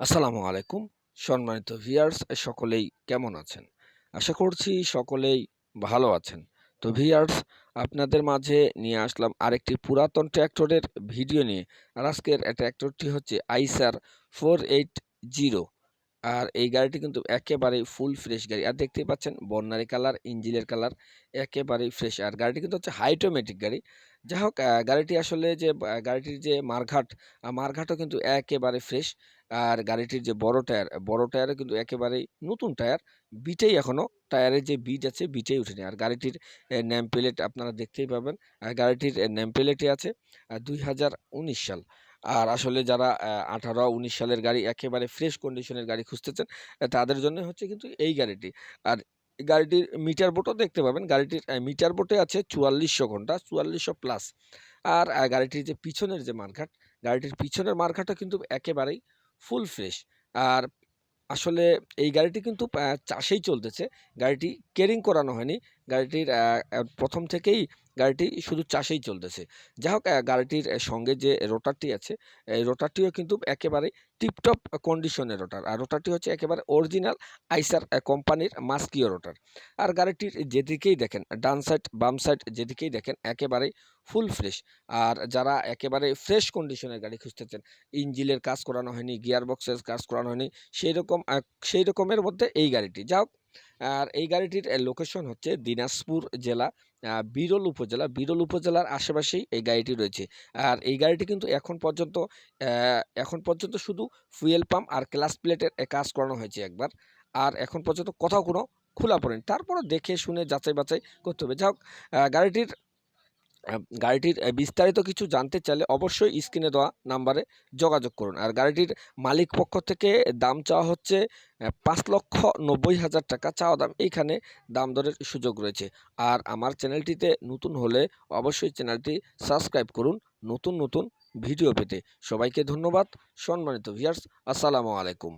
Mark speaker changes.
Speaker 1: আসসালামু আলাইকুম, সম্মানিত ভিউয়ার্স, সকলেই কেমন আছেন? আশা করছি সকলেই ভালো আছেন। তো ভিউয়ার্স, আপনাদের মাঝে নিয়ে আসলাম আরেকটি পুরাতন ট্র্যাক্টরের ভিডিও নিয়ে। আর আজকের ট্র্যাক্টরটি হচ্ছে আইসার ফোর এইট জিরো। আর এই গাড়িটি কিন্তু একেবারেই ফুল ফ্রেশ গাড়ি। আর দেখতেই পাচ্ছেন বর্ণারি কালার, ইঞ্জিনের কালার একেবারেই ফ্রেশ। আর গাড়িটি কিন্তু হচ্ছে হাইটোমেটিক গাড়ি। যাই হোক গাড়িটি আসলে যে গাড়িটির যে মারঘাট মারঘাটও কিন্তু একেবারে ফ্রেশ। আর গাড়িটির যে বড় টায়ার, বড় টায়ারে কিন্তু একেবারেই নতুন টায়ার। বিটেই এখনও টায়ারের যে বিট আছে, বিটেই উঠেনি। আর গাড়িটির নেম প্লেট আপনারা দেখতেই পাবেন। আর গাড়িটির নেম প্লেটে আছে দুই হাজার উনিশ সাল। আর আসলে যারা আঠারো উনিশ সালের গাড়ি একেবারে ফ্রেশ কন্ডিশনের গাড়ি খুঁজতেছেন তাদের জন্য হচ্ছে কিন্তু এই গাড়িটি। আর গাড়িটির মিটার বোটও দেখতে পাবেন। গাড়িটির মিটার বোটে আছে চুয়াল্লিশশো ঘণ্টা, চুয়াল্লিশশো প্লাস আর গাড়িটির যে পিছনের যে মার্ঘাট গাড়িটির পিছনের মার্ঘাটও কিন্তু একেবারেই ফুল ফ্রেশ আর আসলে এই গাড়িটি কিন্তু চাষেই চলতেছে। গাড়িটি কেয়ারিং করানো হয়নি। গাড়িটির প্রথম থেকেই গাড়িটি শুধু চাষেই চলতেছে। যাই হোক গাড়িটির সঙ্গে যে রোটারটি আছে, এই রোটারটিও কিন্তু একেবারে টিপটপ কন্ডিশনের রোটার আর রোটারটি হচ্ছে একেবারে অরিজিনাল আইসার কোম্পানির মাস্কিও রোটার আর গাড়িটির যেদিকেই দেখেন, ডান সাইড বাম সাইড যেদিকেই দেখেন একেবারেই ফুল ফ্রেশ আর যারা একেবারে ফ্রেশ কন্ডিশনের গাড়ি খুঁজতেছেন ইঞ্জিনের কাজ করানো হয়নি গিয়ার বক্সের কাজ করানো হয়নি সেই রকম সেই রকমের মধ্যে এই গাড়িটি। যা হোক আর এই গাড়িটির লোকেশন হচ্ছে দিনাজপুর জেলা বিরল উপজেলা। বিরল উপজেলার আশেপাশেই এই গাড়িটি রয়েছে। আর এই গাড়িটি কিন্তু এখন পর্যন্ত এখন পর্যন্ত শুধু ফুয়েল পাম্প আর ক্লাস প্লেটের কাজ করানো হয়েছে একবার। আর এখন পর্যন্ত কোথাও কোনো খোলা পড়েনি। তারপরও দেখে শুনে যাচাই বাছাই করতে হবে। যাই হোক গাড়িটির গাড়িটির বিস্তারিত কিছু জানতে চাইলে অবশ্যই স্ক্রিনে দেওয়া নাম্বারে যোগাযোগ করুন। আর গাড়িটির মালিক পক্ষ থেকে দাম চাওয়া হচ্ছে পাঁচ লক্ষ নব্বই হাজার টাকা। চাওয়া দাম এইখানে দাম দরের সুযোগ রয়েছে। আর আমার চ্যানেলটিতে নতুন হলে অবশ্যই চ্যানেলটি সাবস্ক্রাইব করুন নতুন নতুন ভিডিও পেতে। সবাইকে ধন্যবাদ। সম্মানিত ভিউয়ার্স, আসসালামু আলাইকুম।